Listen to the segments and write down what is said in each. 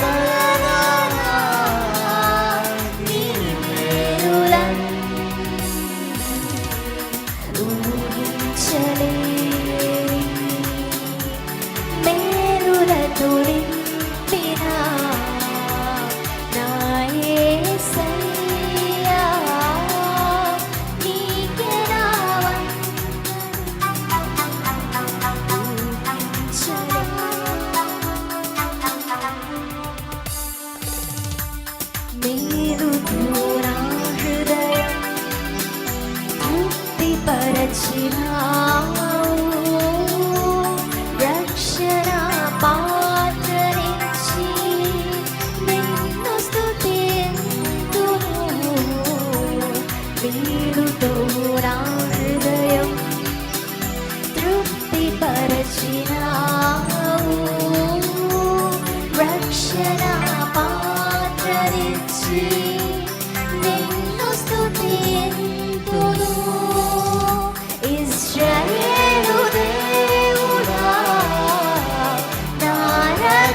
bye. 말했지만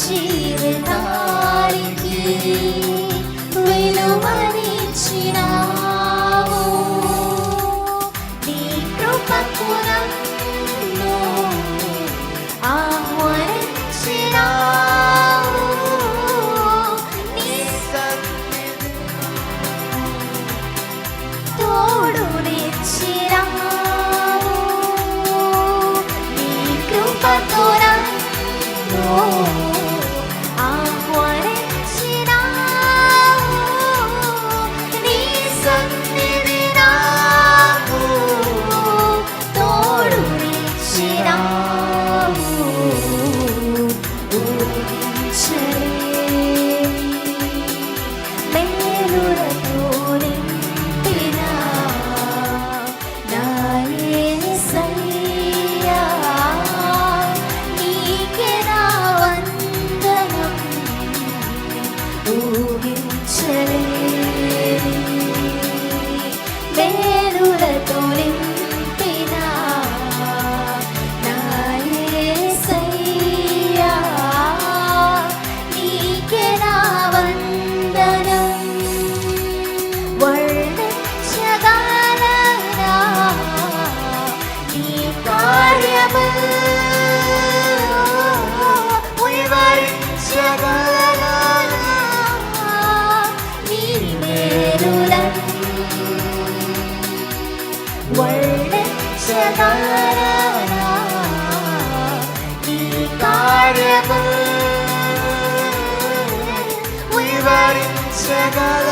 జీవితానికి విలువనిచ్చినావు. నీ కృపకు నన్ను ఆహ్వానించినావు. నీ తోడునిచ్చినావు నీ కృపకు regala.